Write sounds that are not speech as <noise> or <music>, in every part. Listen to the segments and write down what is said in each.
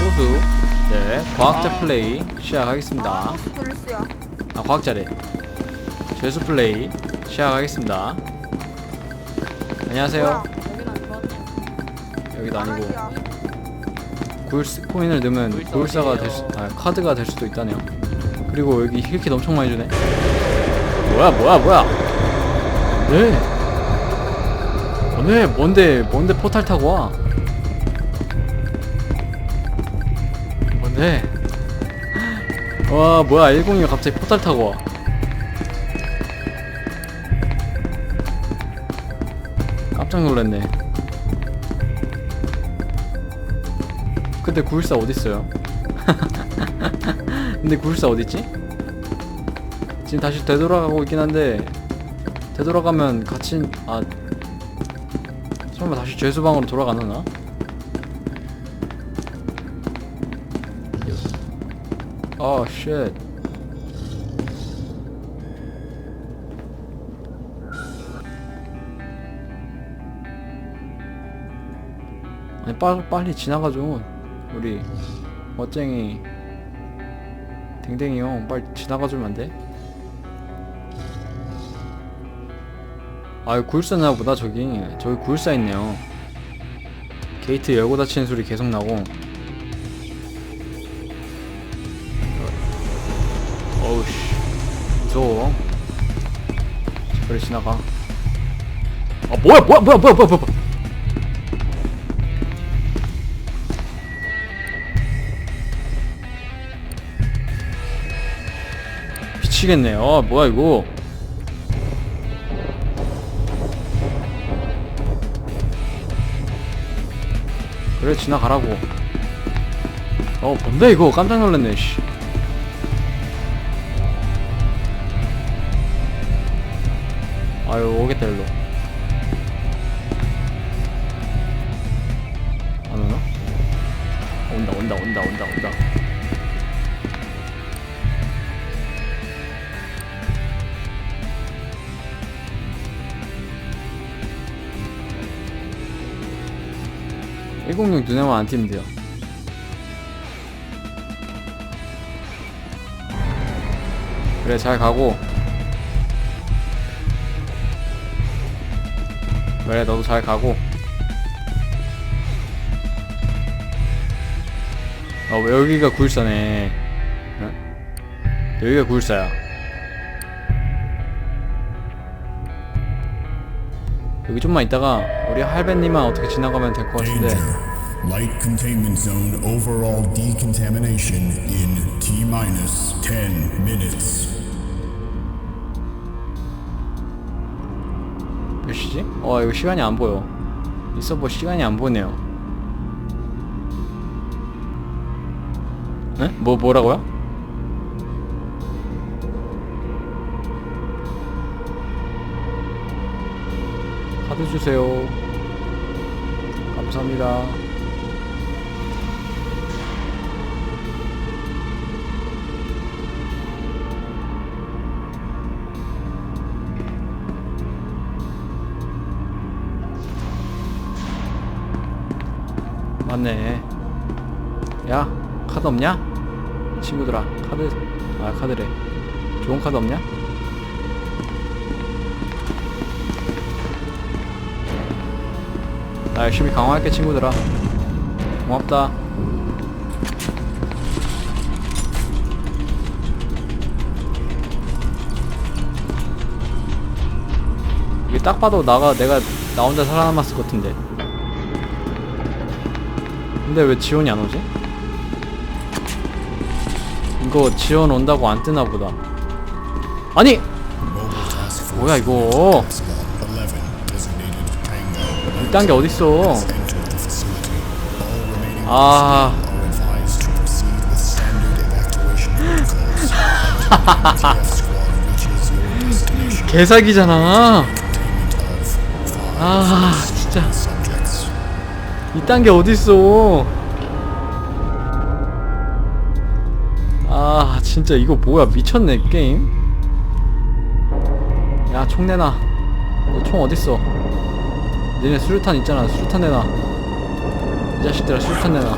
소수. 네 과학자 플레이 시작하겠습니다. 아, 블루스야. 아 과학자래. 죄수 플레이 시작하겠습니다. 안녕하세요. 여기도 아니고. 까마귀야. 구일스 코인을 넣으면 구일사가 될 수, 아 카드가 될 수도 있다네요. 그리고 여기 힐킷 엄청 많이 주네. 뭐야 뭐야 뭐야. 네. 네, 뭔데 뭔데 포탈 타고 와 뭔데 와 뭐야 102 갑자기 포탈 타고 와 깜짝 놀랐네 근데 914 어딨어요? <laughs> 근데 914 어딨지? 지금 다시 되돌아가고 있긴 한데 되돌아가면 같이 아 설마 다시 죄수방으로 돌아가나? 아 쉣. 아니 빨, 빨리 지나가죠 우리 멋쟁이 댕댕이 형 빨리 지나가주면 안 돼? 아유 구일사나 보다 저기 저기 구일사 있네요 게이트 열고 닫히는 소리 계속 나고 어우씨. 무서워. 빨리 지나가. 아 뭐야 뭐야 뭐야 뭐야 뭐야 뭐야. 미치겠네 아 뭐야 이거? 그래 지나가라고. 어 뭔데 이거? 깜짝 놀랐네 씨 아유 오겠다 일로. 안 오나? 온다 온다 온다 온다 온다. (106) 눈에만 안 띄면 돼요. 그래 잘 가고 그래 너도 잘 가고 어 여기가 914네 응? 여기가 914야 여기 좀만 있다가 우리 할배님만 어떻게 지나가면 될 것 같은데. Light containment zone overall decontamination in T minus 10 minutes. 몇 시지? 어 이거 시간이 안 보여 이 서버 시간이 안 보네요 네? 뭐 뭐라고요? 카드 주세요 감사합니다 맞네. 야 카드 없냐? 친구들아 카드 아 카드래. 좋은 카드 없냐? 나 열심히 강화할게 친구들아. 고맙다. 이게 딱 봐도 나가 내가 나 혼자 살아남았을 것 같은데 근데 왜 지원이 안 오지? 이거 지원 온다고 안 뜨나 보다 아니 뭐야 이거 Slot 11 designated Tango 이딴 게 어딨어 아. 개사기잖아 아 진짜. 이딴 게 어딨어 아 진짜 이거 뭐야 미쳤네 게임 야 총 내놔 너 총 어딨어 니네 수류탄 있잖아 수류탄 내놔 이 자식들아 수류탄 내놔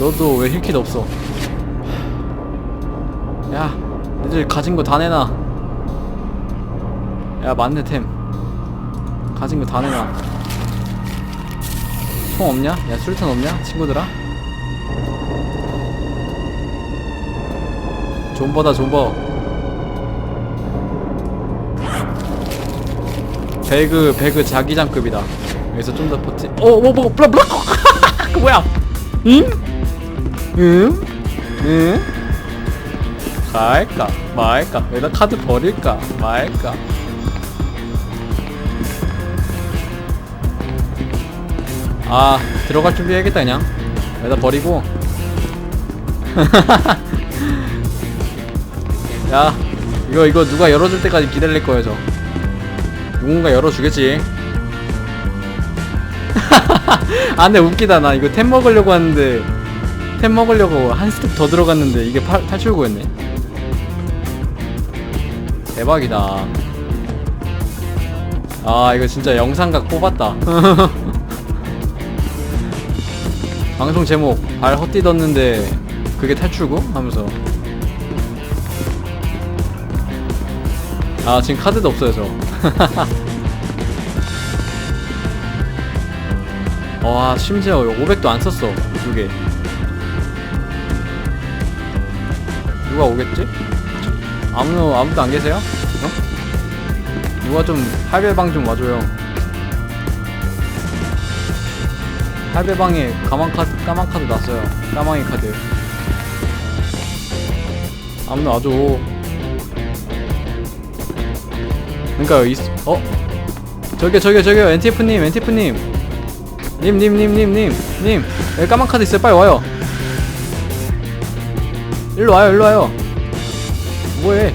너도 왜 힐킷 없어? 야, 애들 가진 거 다 내놔. 야, 맞네 템. 가진 거 다 내놔. 총 없냐? 야, 술탄 없냐? 친구들아? 존버다 존버. 배그 배그 자기장급이다. 여기서 좀 더 버티. 어, 뭐, 뭐, 블라, 블라. <laughs> 그 뭐야? 응? 응? 응? 갈까 말까? 여기다 카드 버릴까 말까? 아 들어갈 준비해야겠다 그냥. 여기다 버리고. <laughs> 야 이거 이거 누가 열어줄 때까지 기다릴 거예요 저. 누군가 열어주겠지? <laughs> 아 근데 웃기다. 나 이거 템 먹으려고 하는데 템 먹으려고 한 스텝 더 들어갔는데 이게 파, 탈출구였네. 대박이다. 아 이거 진짜 영상각 뽑았다 <laughs> 방송 제목 발 헛디뎠는데 그게 탈출구? 하면서 아 지금 카드도 없어요 저 <laughs> 와 심지어 500도 안 썼어 두개 누가 오겠지? 아무 아무도 안 계세요? 어? 누가 좀 할배방 좀 와줘요. 할배방에 까만 카드 까만 카드 났어요. 까망이 카드. 아무도 와줘. 그러니까 이 어? 저기요 저기요 저기요. NTF님 NTF님. 님 님 님 님 님 님. 여기 까만 카드 있어요. 빨리 와요. 일로 와요 일로 와요. 뭐해?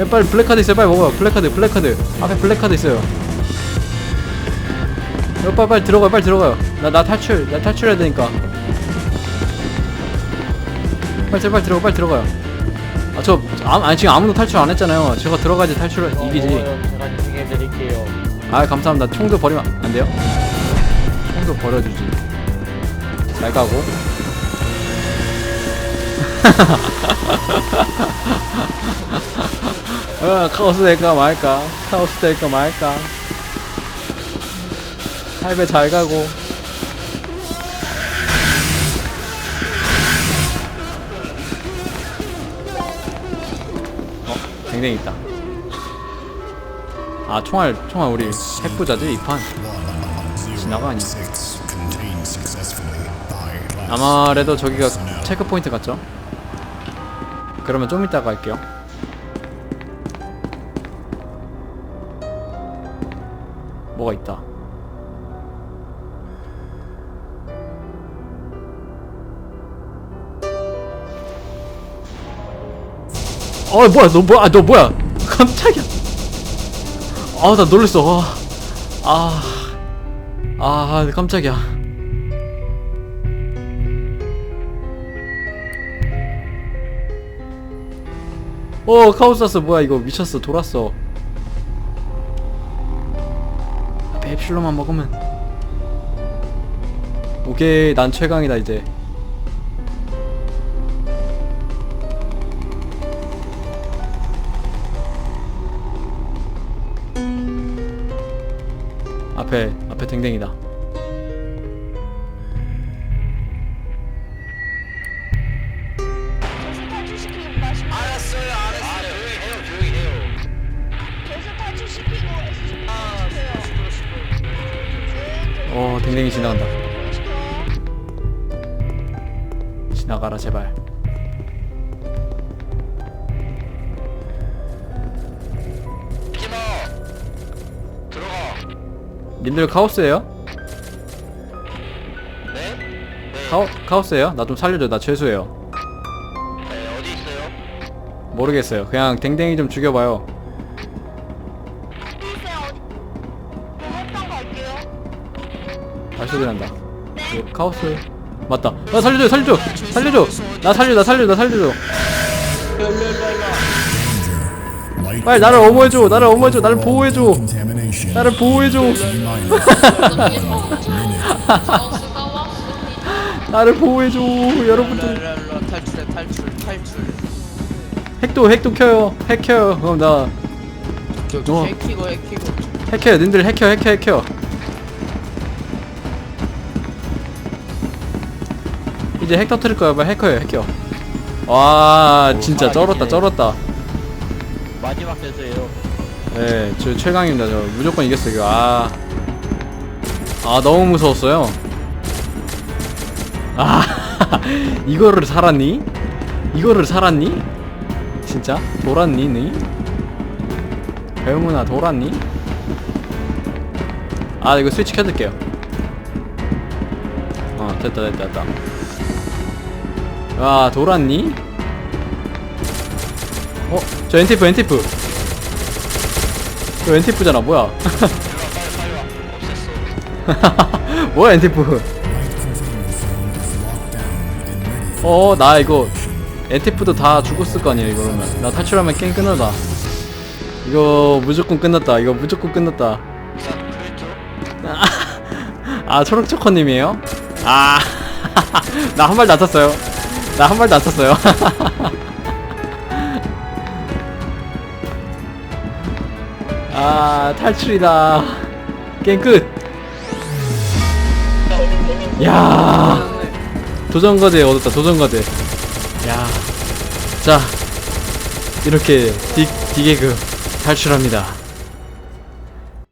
야, 빨리 블랙 카드 있어요. 빨리 먹어요. 블랙 카드 블랙 카드. 앞에 블랙 카드 있어요 야, 빨리 빨리 들어가요 빨리 들어가요. 나 나 탈출 나 탈출해야 되니까. 빨리 빨리 들어가 빨리 들어가요. 아저 아니 지금 아무도 탈출 안 했잖아요. 제가 들어가야지 탈출 이기지. 제가 진행해드릴게요. 아 감사합니다. 총도 버리면 안 돼요? 총도 버려주지. 잘 가고. <laughs> 어, 카오스 될까 말까? 카오스 될까 말까 할배 잘 가고 어? 댕댕이 있다 아 총알 총알 우리 핵부자지 이판 지나가 아니 Six contained successfully by last 아마래도 저기가 체크 포인트 같죠? 그러면 좀 이따 갈게요. 뭐가 있다. 어 뭐야 너 뭐야 아, 너 뭐야? <laughs> 깜짝이야. 아 나 놀랬어. 와. 아, 아 깜짝이야. 어 카오사스 뭐야 이거 미쳤어. 돌았어. 엡실론만 먹으면. 오케이 난 최강이다 이제 앞에 앞에 댕댕이다 계속 탈출시키고 마시고 알았어요, 알았어요. 아, 조용히 해요, 조용히 해요. 계속 탈출시키고 SCP 시켜요 어 댕댕이 지나간다 시켜 지나가라 제발 님들 카오스예요? 네? 네. 카오, 카오스예요? 나 좀 살려줘. 나 죄수예요. 네, 어디 있어요? 모르겠어요. 그냥 댕댕이 좀 죽여봐요. 있어요. 어디 네 갈게요. 발소리 난다. 예, 카오스. 맞다. 나 살려줘 살려줘. 살려줘. 나 살려 나 살려 나 살려줘 빨리 나를 어머해줘. 나를 어머해줘. 나를 보호해줘. 나를 보호해줘. <laughs> 나를 보호해줘 여러분들. 탈출해 탈출 탈출 핵도 핵도 켜요. 핵 켜요. 그럼 나 오케이 어. 해키고 해키고. 핵해요. 님들 핵켜 핵켜 핵켜 이제 핵 터트릴 거야. 빨리 핵커요. 핵켜 와 진짜 쩔었다 쩔었다 마지막 세수예요. 네, 저 최강입니다. 저 무조건 이겼어요. 이거. 아, 아 너무 무서웠어요. 아, <laughs> 이거를 살았니? 이거를 살았니? 진짜 돌았니, 니? 배우문아 돌았니? 아, 이거 스위치 켜둘게요. 어, 됐다, 됐다, 됐다. 아, 돌았니? 어, 저 엔티프, 엔티프. 저 엔티프잖아 뭐야. <laughs> 뭐야 엔티프. 어 나 이거 엔티프도 다 죽었을 거 아니야 이거 그러면. 나 탈출하면 게임 끝나다. 이거 무조건 끝났다. 이거 무조건 끝났다. <laughs> 아 초록초코님이에요? 아나 한 발도 안 탔어요. 나 한 발도 안 탔어요 아 탈출이다. 게임 끝. 야. 도전과제 얻었다 도전과제. 야자 이렇게 디, 디개그 탈출합니다